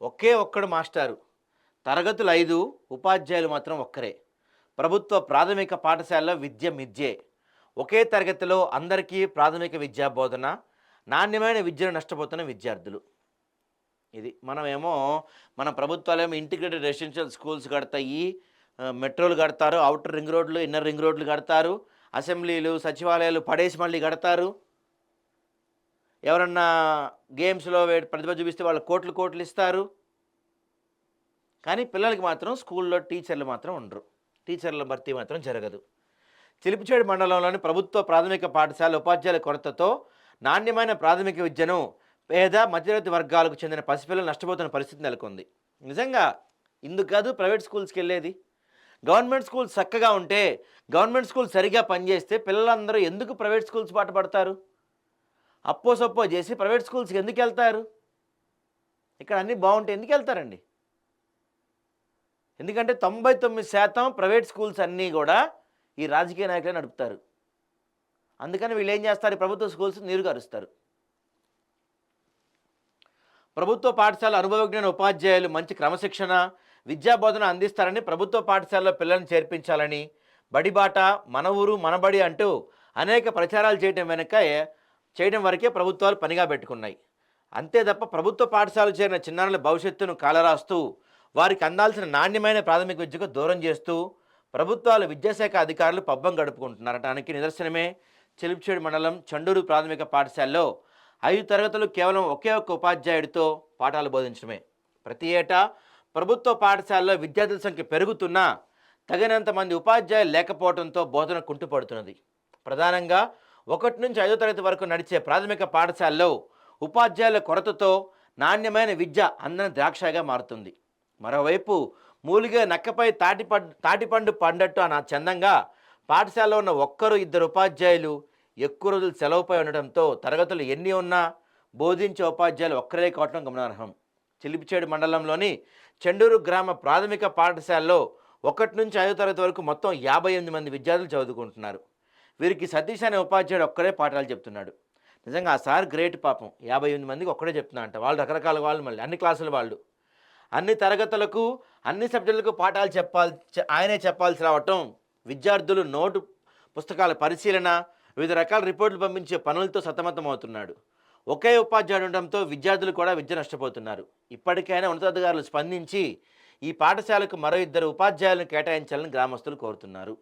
ఒకే ఒక్కడు మాస్టారు. తరగతులు ఐదు ఉపాధ్యాయులు మాత్రం ఒక్కరే. ప్రభుత్వ ప్రాథమిక పాఠశాలలో విద్య మిద్యే. ఒకే తరగతిలో అందరికీ ప్రాథమిక విద్యా బోధన నాణ్యమైన విద్యను నష్టపోతున్న విద్యార్థులు. ఇది మనమేమో మన ప్రభుత్వాలేమో ఇంటిగ్రేటెడ్ రెసిడెన్షియల్ స్కూల్స్ కడతాయి మెట్రోలు కడతారు అవుటర్ రింగ్ రోడ్లు ఇన్నర్ రింగ్ రోడ్లు కడతారు అసెంబ్లీలు సచివాలయాలు పడేసి మళ్ళీ కడతారు. ఎవరన్నా గేమ్స్లో ప్రతిభ చూపిస్తే వాళ్ళు కోట్లు కోట్లు ఇస్తారు. కానీ పిల్లలకి మాత్రం స్కూల్లో టీచర్లు మాత్రం ఉండరు. టీచర్ల భర్తీ మాత్రం జరగదు. చిలిపిచేడు మండలంలోని ప్రభుత్వ ప్రాథమిక పాఠశాల ఉపాధ్యాయుల కొరతతో నాణ్యమైన ప్రాథమిక విద్యను పేద మధ్యతరగతి వర్గాలకు చెందిన పసిపిల్లలు నష్టపోతున్న పరిస్థితి నెలకొంది. నిజంగా ఇందుకు కాదు ప్రైవేట్ స్కూల్స్కి వెళ్ళేది. గవర్నమెంట్ స్కూల్స్ చక్కగా ఉంటే గవర్నమెంట్ స్కూల్ సరిగా పనిచేస్తే పిల్లలందరూ ఎందుకు ప్రైవేట్ స్కూల్స్ బాట పడతారు? అప్పో సప్పో చేసి ప్రైవేట్ స్కూల్స్కి ఎందుకు వెళ్తారు? ఇక్కడ అన్నీ బాగుంటే ఎందుకు వెళ్తారండి? ఎందుకంటే తొంభై తొమ్మిది శాతం ప్రైవేట్ స్కూల్స్ అన్నీ కూడా ఈ రాజకీయ నాయకులే నడుపుతారు. అందుకని వీళ్ళు ఏం చేస్తారు? ఈ ప్రభుత్వ స్కూల్స్ నీరు గారుస్తారు. ప్రభుత్వ పాఠశాల అనుభవజ్ఞ ఉపాధ్యాయులు మంచి క్రమశిక్షణ విద్యాబోధన అందిస్తారని ప్రభుత్వ పాఠశాలలో పిల్లల్ని చేర్పించాలని బడిబాట మన ఊరు మనబడి అంటూ అనేక ప్రచారాలు చేయడం వెనుక చేయడం వరకే ప్రభుత్వాలు పనిగా పెట్టుకున్నాయి. అంతే తప్ప ప్రభుత్వ పాఠశాలలు చేరిన చిన్నారుల భవిష్యత్తును కాలరాస్తూ వారికి అందాల్సిన నాణ్యమైన ప్రాథమిక విద్యకు దూరం చేస్తూ ప్రభుత్వాల విద్యాశాఖ అధికారులు పబ్బం గడుపుకుంటున్నారటానికి నిదర్శనమే చిలిపిచేడు మండలం చండూరు ప్రాథమిక పాఠశాలలో ఐదు తరగతులు కేవలం ఒకే ఒక్క ఉపాధ్యాయుడితో పాఠాలు బోధించడమే. ప్రతి ఏటా ప్రభుత్వ పాఠశాలలో విద్యార్థుల సంఖ్య పెరుగుతున్నా తగినంత మంది ఉపాధ్యాయులు లేకపోవడంతో బోధన కుంటుపడుతున్నది. ప్రధానంగా ఒకటి నుంచి ఐదో తరగతి వరకు నడిచే ప్రాథమిక పాఠశాలలో ఉపాధ్యాయుల కొరతతో నాణ్యమైన విద్య అందని ద్రాక్షగా మారుతుంది. మరోవైపు మూలిగా నక్కపై తాటిపండు తాటిపండు పండట్టు అన్న చందంగా పాఠశాలలో ఉన్న ఒక్కరు ఇద్దరు ఉపాధ్యాయులు ఎక్కువ రోజులు సెలవుపై ఉండడంతో తరగతులు ఎన్ని ఉన్నా బోధించే ఉపాధ్యాయులు ఒక్కరే కావటం గమనార్హం. చిలిపిచేడు మండలంలోని చెండూరు గ్రామ ప్రాథమిక పాఠశాలలో ఒకటి నుంచి ఐదో తరగతి వరకు మొత్తం యాభై ఎనిమిది మంది విద్యార్థులు చదువుకుంటున్నారు. వీరికి సతీష్ అనే ఉపాధ్యాయుడు ఒక్కడే పాఠాలు చెప్తున్నాడు. నిజంగా ఆ సార్ గ్రేట్ పాపం. యాభై ఎనిమిది మందికి ఒక్కడే చెప్తున్నాడంట వాళ్ళు రకరకాల వాళ్ళు మళ్ళీ అన్ని క్లాసుల వాళ్ళు. అన్ని తరగతులకు అన్ని సబ్జెక్టులకు పాఠాలు చెప్పాలి ఆయనే చెప్పాల్సి రావటం విద్యార్థులు నోటు పుస్తకాల పరిశీలన వివిధ రకాల రిపోర్టులు పంపించే పనులతో సతమతమవుతున్నాడు. ఒకే ఉపాధ్యాయుడు ఉండడంతో విద్యార్థులు కూడా విద్య నష్టపోతున్నారు. ఇప్పటికైనా ఉన్నతాధికారులు స్పందించి ఈ పాఠశాలకు మరో ఇద్దరు ఉపాధ్యాయులను కేటాయించాలని గ్రామస్తులు కోరుతున్నారు.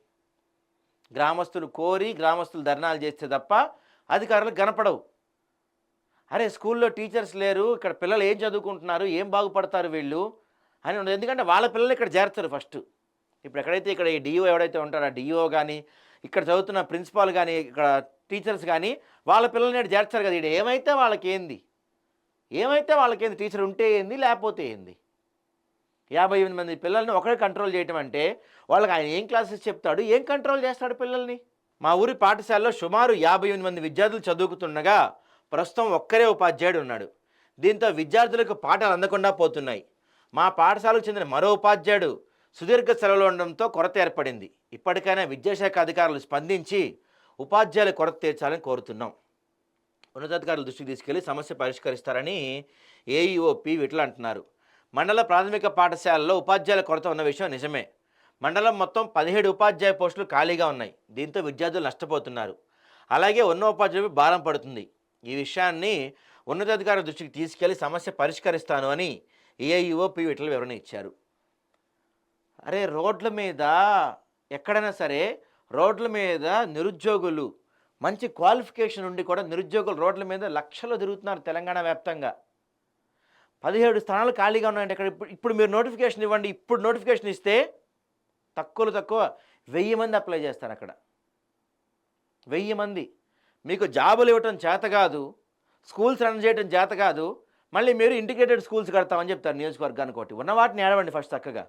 గ్రామస్తులు కోరి గ్రామస్తులు ధర్నాలు చేస్తే తప్ప అధికారులకు కనపడవు. అరే స్కూల్లో టీచర్స్ లేరు ఇక్కడ పిల్లలు ఏం చదువుకుంటున్నారు ఏం బాగుపడతారు వీళ్ళు అని ఉండదు. ఎందుకంటే వాళ్ళ పిల్లలు ఇక్కడ చేరుతారు ఫస్ట్. ఇప్పుడు ఎక్కడైతే ఇక్కడ ఈ డిఓ ఎవడైతే ఉంటారో ఆ డిఓ కానీ ఇక్కడ చదువుతున్న ప్రిన్సిపాల్ కానీ ఇక్కడ టీచర్స్ కానీ వాళ్ళ పిల్లల్ని చేర్చారు కదా. ఇక్కడ ఏమైతే వాళ్ళకి ఏంది ఏమైతే వాళ్ళకేంది? టీచర్ ఉంటే ఏంది? లేకపోతే ఏంది? యాభై ఎనిమిది మంది పిల్లల్ని ఒకడే కంట్రోల్ చేయటం అంటే వాళ్ళకి ఆయన ఏం క్లాసెస్ చెప్తాడు? ఏం కంట్రోల్ చేస్తాడు పిల్లల్ని? మా ఊరి పాఠశాలలో సుమారు యాభై ఎనిమిది మంది విద్యార్థులు చదువుకుతుండగా ప్రస్తుతం ఒక్కరే ఉపాధ్యాయుడు ఉన్నాడు. దీంతో విద్యార్థులకు పాఠాలు అందకుండా పోతున్నాయి. మా పాఠశాలకు చెందిన మరో ఉపాధ్యాయుడు సుదీర్ఘ సెలవులు ఉండడంతో కొరత ఏర్పడింది. ఇప్పటికైనా విద్యాశాఖ అధికారులు స్పందించి ఉపాధ్యాయుల కొరత తీర్చాలని కోరుతున్నాం. ఉన్నతాధికారుల దృష్టికి తీసుకెళ్ళి సమస్య పరిష్కరిస్తారని ఏఈఓ పి విట్ల అంటున్నారు. మండల ప్రాథమిక పాఠశాలలో ఉపాధ్యాయుల కొరత ఉన్న విషయం నిజమే. మండలం మొత్తం పదిహేడు ఉపాధ్యాయ పోస్టులు ఖాళీగా ఉన్నాయి. దీంతో విద్యార్థులు నష్టపోతున్నారు. అలాగే ఉన్న ఉపాధ్యాయులపై భారం పడుతుంది. ఈ విషయాన్ని ఉన్నతాధికారుల దృష్టికి తీసుకెళ్ళి సమస్య పరిష్కరిస్తాను అని ఏఐఓ పి విట్ల వివరణ ఇచ్చారు. అరే రోడ్ల మీద ఎక్కడైనా సరే రోడ్ల మీద నిరుద్యోగులు మంచి క్వాలిఫికేషన్ ఉండి కూడా నిరుద్యోగులు రోడ్ల మీద లక్షలు తిరుగుతున్నారు తెలంగాణ వ్యాప్తంగా. పదిహేడు స్థానాలు ఖాళీగా ఉన్నాయంటే ఇక్కడ ఇప్పుడు ఇప్పుడు మీరు నోటిఫికేషన్ ఇవ్వండి ఇప్పుడు నోటిఫికేషన్ ఇస్తే తక్కువలో తక్కువ వెయ్యి మంది అప్లై చేస్తారు అక్కడ. వెయ్యి మంది. మీకు జాబులు ఇవ్వటం చేత కాదు స్కూల్స్ రన్ చేయడం చేత కాదు మళ్ళీ మీరు ఇంటిగ్రేటెడ్ స్కూల్స్ కడతామని చెప్తారు నియోజకవర్గానికి ఒకటి. ఉన్న వాటిని ఏడవండి ఫస్ట్ చక్కగా.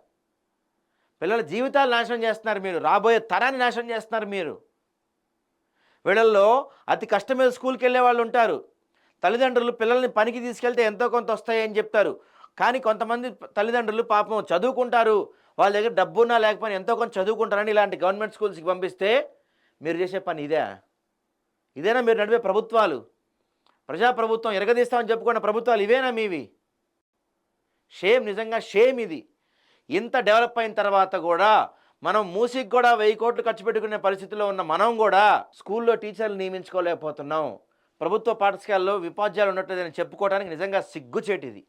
పిల్లల జీవితాలు నాశనం చేస్తున్నారు మీరు రాబోయే తరాన్ని నాశనం చేస్తున్నారు మీరు. వీళ్ళల్లో అతి కష్టమైన స్కూల్కి వెళ్ళే వాళ్ళు ఉంటారు. తల్లిదండ్రులు పిల్లల్ని పనికి తీసుకెళ్తే ఎంతో కొంత వస్తాయని చెప్తారు. కానీ కొంతమంది తల్లిదండ్రులు పాపం చదువుకుంటారు. వాళ్ళ దగ్గర డబ్బున్నా లేకపోయినా ఎంతో కొంత చదువుకుంటారని ఇలాంటి గవర్నమెంట్ స్కూల్స్కి పంపిస్తే మీరు చేసే పని ఇదే. ఇదేనా మీరు నడిపే ప్రభుత్వాలు? ప్రజాప్రభుత్వం ఎరగదీస్తామని చెప్పుకున్న ప్రభుత్వాలు ఇవేనా మీవి? షేమ్ నిజంగా షేమ్ ఇది. ఇంత డెవలప్ అయిన తర్వాత కూడా మనం మూసికి కూడా వెయ్యి కోట్లు ఖర్చు పెట్టుకునే పరిస్థితిలో ఉన్న మనం కూడా స్కూల్లో టీచర్లు నియమించుకోలేకపోతున్నాం. ప్రభుత్వ పాఠశాలలో విపాద్యాలు ఉన్నట్లేదని చెప్పుకోవడానికి నిజంగా సిగ్గుచేటిది.